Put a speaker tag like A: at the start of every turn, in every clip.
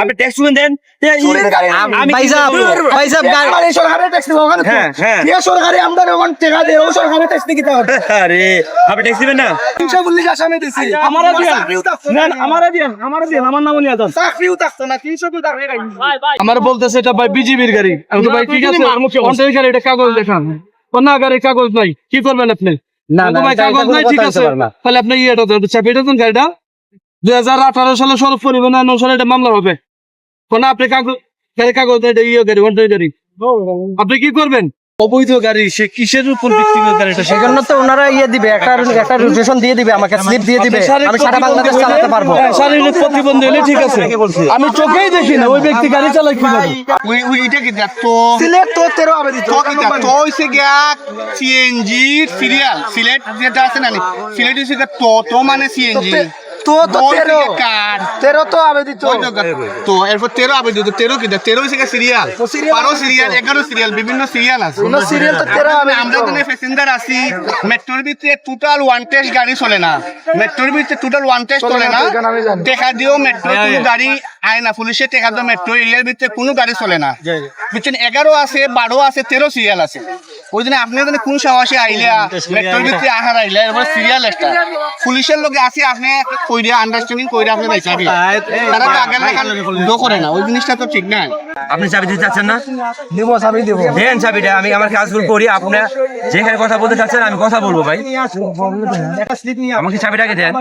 A: আপনি ট্যাক্স দেন।
B: আমার
A: হ্যাঁ, হ্যাঁ।
C: বলতেছে এটা ভাই বিজিবির গাড়ি। আমি তো ভাই ঠিক আছে এটা কাগজ দেখান। না গাড়ি কাগজ নাই কি করবেন আপনি?
D: না,
C: কাগজ নাই ঠিক আছে। তাহলে আপনি ইয়েটা চাপিটা দেন গাড়িটা। দুই হাজার আঠারো সালে সড়ক পরিবহন আইন অনুসারে এটা মামলা হবে। কোন আপনি কাগজ ইয়ে গাড়ি অন্টের গাড়ি আপনি কি করবেন? অবৈধ গাড়ি সে কিসের উপর ভিত্তি করে গাড়িটা
D: সেজন্য তো ওনারা ইয়ে দিবে একটা একটা রেজিস্ট্রেশন দিয়ে দিবে আমাকে স্লিপ দিয়ে দিবে। আমি সারা বাংলাদেশ চালাতে পারব।
C: হ্যাঁ, শারীরিক প্রতিবন্ধী হলে ঠিক আছে। আমি চোখেই দেখি না ওই ব্যক্তি গাড়ি চালায় কীভাবে
E: উই উই এটা কি তো
B: সিলেট তো তেরো আবেদিত
E: তো কি তো হইছে গিয়া সিএনজি সিরিয়াল সিলেট যেটা আছে না সিলেট হইছে তো তো মানে সিএনজি।
B: তো তো তেরো। তেরো তো আবেদিত
E: তো। এরপর তেরো আবেদিত তেরো কি? তেরো হইছে সিরিয়াল বারো সিরিয়াল এগারো সিরিয়াল বিভিন্ন সিরিয়াল আছে।
B: কোন সিরিয়াল তো তেরো
E: আমরা
B: আবেদিত
E: প্যাসেঞ্জার আছি। মেট্রোর ভিতরে টোটাল ওয়ান টেস্ট গাড়ি চলে না। মেট্রোর ভিতরে টোটাল ওয়ান টেস্ট
B: চলে না।
E: টেকা দিয়েও মেট্রো কোনো গাড়ি আয় না পুলিশে মেট্রো এরিয়ার ভিতরে কোনো গাড়ি চলে না। এগারো আছে বারো আছে তেরো সিরিয়াল আছে। ওই জন্য আপনি কোন সাহসে আইলা মেট্রোর ভিতরে আহার আইলা এরপর সিরিয়াল একটা। পুলিশের লোকে আছে আপনি কইরা আন্ডারস্ট্যান্ডিং কইরা আপনি তারা তো লেখা দো করে না ওই জিনিসটা তো ঠিক না
A: আপনি চাবি দিতে চাচ্ছেন না?
B: দিব চাবি দিব।
A: দেন চাবিটা আমি আমার কাজগুলো করি আপনার যেখানে কথা বলতে চাচ্ছেন আমি কথা বলব ভাই। আমাকে চাবিটাকে দেন।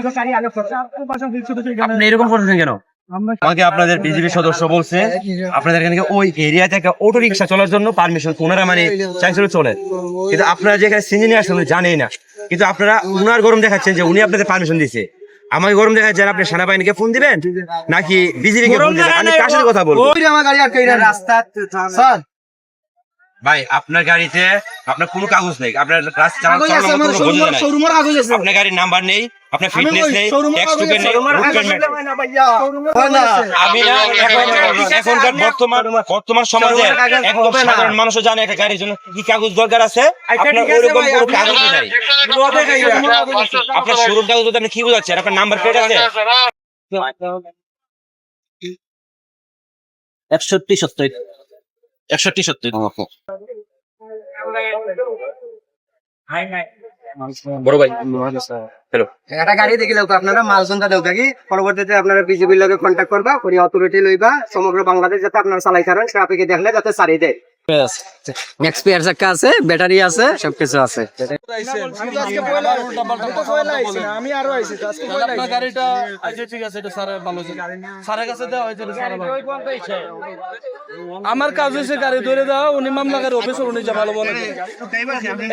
A: আপনি এরকম করছেন কেন? আমাকে আপনাদের বিজেপি সদস্য বলছে আপনাদের এখানে ওই এরিয়া থেকে অটো রিক্সা চলার জন্য পারমিশন ওনারা মানে চাইছিল চলে। কিন্তু আপনারা যেখানে সিঞ্জিনি আসলে জানেই না। কিন্তু আপনারা উনার গরম দেখাচ্ছেন যে উনি আপনাদের পারমিশন দিছে। আমাকে গরম দেখা দেখাচ্ছেন আপনি সেনাবাহিনীকে ফোন দিবেন নাকি বিজেপিকে ফোন দিবেন? আমি কার সাথে কথা বলব?
B: আমার গাড়ি আটকে রাস্তা স্যার
A: ভাই আপনার গাড়িতে আপনার কোনো কাগজ নেই। আপনার
B: কাগজ আছে আমার শোরুমের শোরুমের কাগজ আছে।
A: আপনার গাড়ির নাম্বার নেই আপনার ফিটনেস নেই ট্যাক্স
B: কাগজ
A: টুকেন নেই
B: শোরুমের
A: route
B: কাগজ না ভাইয়া
A: না, আমি না এখন- এখনকার বর্তমান বর্তমান সমাজে একদম সাধারণ মানুষও জানে একটা গাড়ির জন্য কি কাগজ দরকার আছে। আপনার ওইরকম কোনো কাগজই নাই। আপনার শোরুম কাগজ আপনি কি বোঝাচ্ছেন? আপনার নাম্বার প্লেট আছে?
D: একষট্টি সত্তর।
A: একষট্টি সত্তর। বড় ভাই। হ্যালো
D: একটা গাড়ি দেখিলে আপনারা মাল সন্ধ্যা দেও থাকি পরবর্তীতে আপনারা বিজেপির লগে কন্ট্যাক্ট করবা করি অথরিটি লইবা। সমগ্র বাংলাদেশ যাতে আপনারা চালাই কারণ ট্রাফিকে দেখলে যাতে সারি দেয়। এক্সপিয়ার চাকা আছে ব্যাটারি আছে সবকিছু আছে।
B: আমি আরও আইছি।
C: গাড়িটা আচ্ছা ঠিক আছে এটা ভালো স্যারের কাছে দেওয়া হয়েছে এটা আমার কাজ হয়েছে গাড়ি ধরে দেওয়া উনি মামলা করে অফিসে উনি যা ভালো বলে